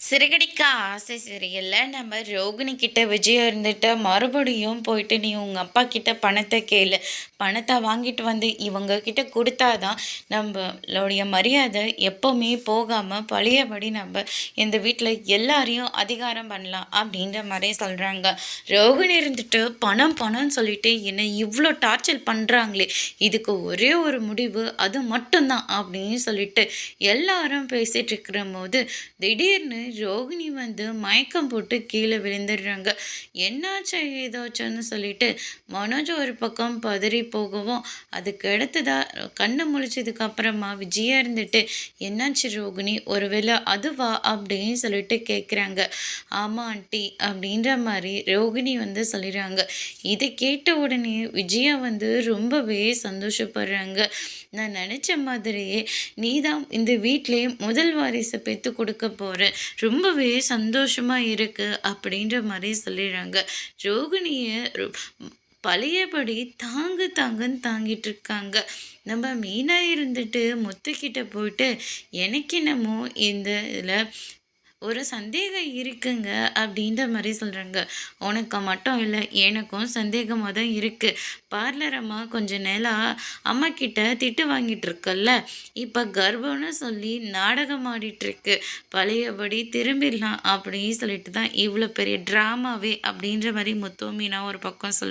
சிறுகடிக்க ஆசை சீரியலில் நம்ம ரோகிணி கிட்ட விஜயம் இருந்துட்டு மறுபடியும் போயிட்டு நீ உங்கள் அப்பா கிட்ட பணத்தை கேளு. பணத்தை வாங்கிட்டு வந்து இவங்க கிட்ட கொடுத்தாதான் நம்மளுடைய மரியாதை எப்போவுமே போகாமல் பழையபடி நம்ம இந்த வீட்டில் எல்லாரையும் அதிகாரம் பண்ணலாம் அப்படின்ற மாதிரி சொல்கிறாங்க ரோகிணி இருந்துட்டு பணம் பணம்னு சொல்லிட்டு என்னை இவ்வளோ டார்ச்சர் பண்ணுறாங்களே இதுக்கு ஒரே ஒரு முடிவு அது மட்டும்தான் அப்படின்னு சொல்லிட்டு எல்லாரும் பேசிகிட்டு இருக்கிற போது திடீர்னு ரோகிணி வந்து மயக்கம் போட்டு கீழே விழுந்துடுறாங்க. என்னாச்சு ஏதாச்சுன்னு சொல்லிட்டு மனோஜ் ஒரு பக்கம் பதறி போகவும் அதுக்கு அடுத்ததா கண்ணை முழிச்சதுக்கு அப்புறமா விஜயா இருந்துட்டு என்னாச்சு ரோகிணி? ஒருவேளை அதுவா? அப்படின்னு சொல்லிட்டு கேட்குறாங்க ஆமாம் ஆண்டி அப்படின்ற மாதிரி ரோகிணி வந்து சொல்லிடுறாங்க. இதை கேட்ட உடனே விஜயா வந்து ரொம்பவே சந்தோஷப்படுறாங்க. நான் நினச்ச மாதிரியே நீ தான் இந்த வீட்டிலே முதல் வாரிசை பெற்று கொடுக்க போகிற ரொம்பவே சந்தோஷமாக இருக்குது அப்படின்ற மாதிரி சொல்லிடுறாங்க. ரோகிணியை பழையபடி தாங்கு தாங்குன்னு தாங்கிட்டு இருக்காங்க. நம்ம மீனாக இருந்துட்டு முத்துக்கிட்ட போயிட்டு எனக்கு என்னமோ இந்த இதில் ஒரு சந்தேகம் இருக்குங்க அப்படின்ற மாதிரி சொல்கிறாங்க உனக்கு மட்டும் இல்லை எனக்கும் சந்தேகமாக தான் இருக்குது பார்லர் அம்மா கொஞ்ச நேரம் அம்மா கிட்ட திட்டு வாங்கிட்டு இருக்கல்ல. இப்போ கர்ப்பம்னு சொல்லி நாடகம் ஆடிட்டுருக்கு பழையபடி திரும்பிடலாம் அப்படின்னு சொல்லிட்டு தான் இவ்வளோ பெரிய ட்ராமாவே அப்படின்ற மாதிரி முத்து மீனா ஒரு பக்கம் சொல்